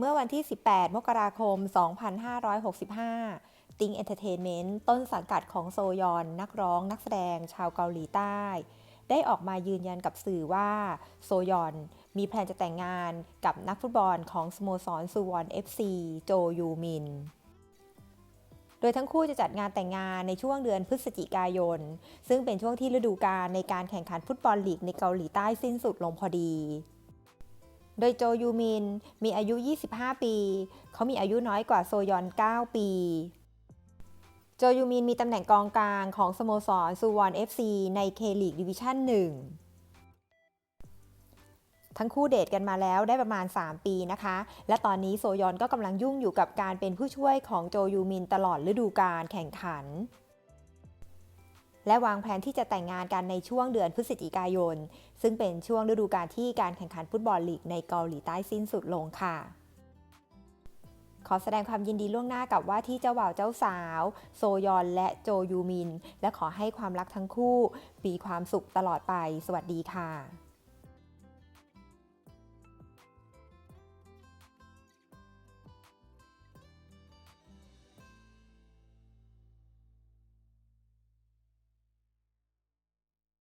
เมื่อวันที่ 18 มกราคม 2565 ติงเอนเตอร์เทนเมนต์ต้นสังกัดของโซยอน นักร้องนักแสดงชาวเกาหลีใต้ ได้ออกมายืนยันกับสื่อว่า โซยอนมีแพลนจะแต่งงานกับนักฟุตบอลของสโมสรซูวอน FC โจยูมิน โดยทั้งคู่จะจัดงานแต่งงานในช่วงเดือนพฤศจิกายน ซึ่งเป็นช่วงที่ฤดูกาลในการแข่งขันฟุตบอลลีกในเกาหลีใต้สิ้นสุดลงพอดี โดยโจยูมินมีอายุ 25 ปี เขามีอายุน้อยกว่าโซยอน 9 ปี โจยูมินมีตำแหน่งกองกลางของสโมสรซูวอน FC ในเคลีกดิวิชั่น 1ทั้งคู่เดทกันมาแล้วได้ประมาณ 3 ปีนะคะ และตอนนี้โซยอนก็กำลังยุ่งอยู่กับการเป็นผู้ช่วยของโจยูมินตลอดฤดูกาลแข่งขัน และวางแผนที่จะแต่งงานกันในช่วงเดือนพฤศจิกายน ซึ่งเป็นช่วงฤดูกาลที่การแข่งขันฟุตบอลลีกในเกาหลีใต้สิ้นสุดลงค่ะ ขอแสดงความยินดีล่วงหน้ากับว่าที่เจ้าบ่าวเจ้าสาว โซยอนและโจยูมิน และขอให้ความรักทั้งคู่มีความสุขตลอดไป สวัสดีค่ะ